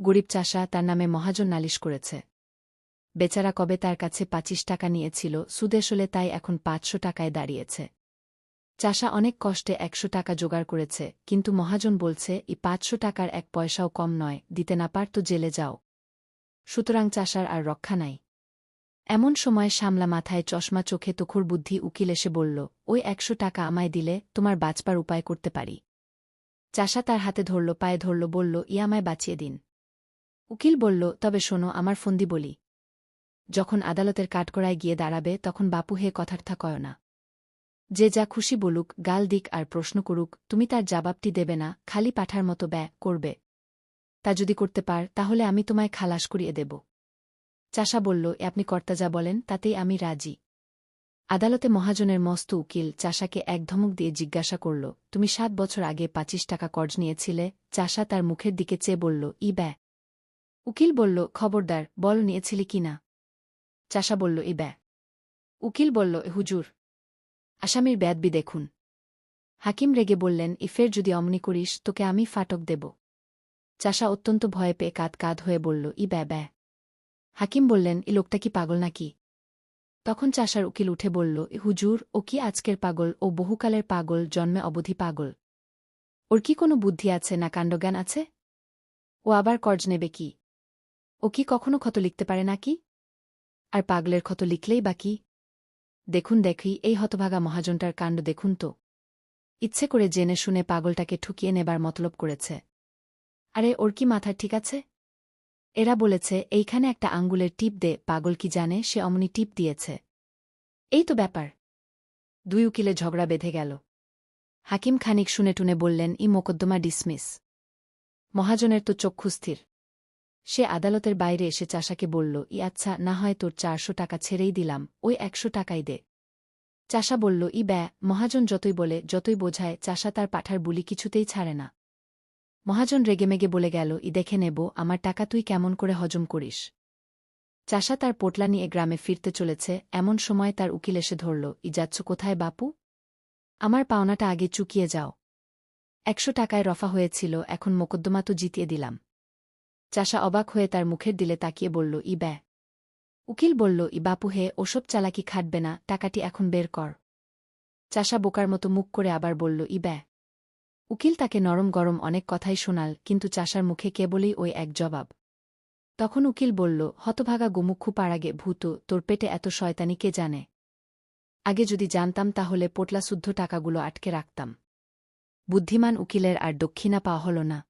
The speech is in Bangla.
গরিব চাষা তার নামে মহাজন নালিশ করেছে। বেচারা কবে তার কাছে পাঁচিশ টাকা নিয়েছিল সুদেশলে তাই এখন পাঁচশো টাকায় দাঁড়িয়েছে। চাষা অনেক কষ্টে একশো টাকা জোগাড় করেছে, কিন্তু মহাজন বলছে এই পাঁচশো টাকার এক পয়সাও কম নয়, দিতে না পার তো জেলে যাও। সুতরাং চাষার আর রক্ষা নাই। এমন সময় সামলা মাথায় চশমা চোখে তোখর বুদ্ধি উকিল এসে বলল, ওই একশো টাকা আমায় দিলে তোমার বাঁচবার উপায় করতে পারি। চাষা তার হাতে ধরল, পায়ে ধরল, বলল, ই আমায় বাঁচিয়ে দিন। উকিল বলল, তবে শোনো, আমার ফন্দি বলি। যখন আদালতের কাঠগড়ায় গিয়ে দাঁড়াবে, তখন বাপু হে কথার্থা কয় না। যে যা খুশি বলুক, গাল দিক আর প্রশ্ন করুক, তুমি তার জবাবটি দেবে না, খালি পাঠার মতো ব্যয় করবে। তা যদি করতে পার, তাহলে আমি তোমায় খালাস করিয়ে দেব। চাষা বলল আপনি কর্তা যা বলেন, তাতেই আমি রাজি। আদালতে মহাজনের মস্ত উকিল চাষাকে এক ধমক দিয়ে জিজ্ঞাসা করল, তুমি সাত বছর আগে পাঁচিশ টাকা কর্জ নিয়েছিলে? চাষা তার মুখের দিকে চেয়ে বলল, ই ব্যয় উকিল বলল, খবরদার, বল নিয়েছিলি কি না? চাষা বলল ই ব্যয় উকিল বলল, "এ হুজুর, আসামির ব্যাদবি দেখুন। হাকিম রেগে বললেন ইফের যদি অমনি করিস, তোকে আমি ফাটক দেব। চাষা অত্যন্ত ভয়ে পেয়ে কাদ কাদ হয়ে বলল, ই ব্যয় ব্যয় হাকিম বললেন এই লোকটা কি পাগল নাকি? তখন চাষার উকিল উঠে বলল, "এ হুজুর, ও কি আজকের পাগল? ও বহুকালের পাগল, জন্মে অবধি পাগল। ওর কি কোনো বুদ্ধি আছে না কাণ্ডজ্ঞান আছে? ও আবার কর্জ নেবে কি? ও কি কখনো ক্ষত লিখতে পারে নাকি আর পাগলের ক্ষত লিখলেই বা কি? দেখুন দেখি, এই হতভাগা মহাজনটার কাণ্ড দেখুন তো। ইচ্ছে করে জেনে শুনে পাগলটাকে ঠুকিয়ে নেবার মতলব করেছে। আরে, ওর কি মাথা ঠিক আছে? এরা বলেছে, এইখানে একটা আঙ্গুলের টিপ দে, পাগল কি জানে, সে অমনি টিপ দিয়েছে। এই তো ব্যাপার। দুই উকিলে ঝগড়া বেঁধে গেল। হাকিম খানিক শুনে টুনে বললেন, ই মোকদ্দমা ডিসমিস। মহাজনের তো চক্ষু স্থির। সে আদালতের বাইরে এসে চাষাকে বলল, ই আচ্ছা না হয় তোর চারশো টাকা ছেড়েই দিলাম, ওই একশো টাকাই দে। চাষা বলল, ই ব্যা, মহাজন যতই বলে, যতই বোঝায়, চাষা তার পাঠার বুলি কিছুতেই ছাড়ে না। মহাজন রেগেমেগে বলে গেল, ই দেখে নেব, আমার টাকা তুই কেমন করে হজম করিস? চাষা তার পোটলা নিয়ে গ্রামে ফিরতে চলেছে, এমন সময় তার উকিল এসে ধরল, ই যাচ্ছ কোথায় বাপু? আমার পাওনাটা আগে চুকিয়ে যাও। একশো টাকায় রফা হয়েছিল, এখন মোকদ্দমা তো জিতিয়ে দিলাম। চাষা অবাক হয়ে তার মুখের দিলে তাকিয়ে বলল ই উকিল বলল ই বাপু হে, ওসব চালাকি খাটবে না, টাকাটি এখন বের কর। চাষা বোকার মতো মুখ করে আবার বলল ই উকিল তাকে নরম গরম অনেক কথাই শোনাল, কিন্তু চাষার মুখে কেবলই ওই এক জবাব। তখন উকিল বলল, হতভাগা গোমুক্ষু পাড়াগে ভূত, তোর পেটে এত শয়তানি কে জানে? আগে যদি জানতাম তাহলে পোটলা শুদ্ধ টাকাগুলো আটকে রাখতাম। বুদ্ধিমান উকিলের আর দক্ষিণা পাওয়া হল না।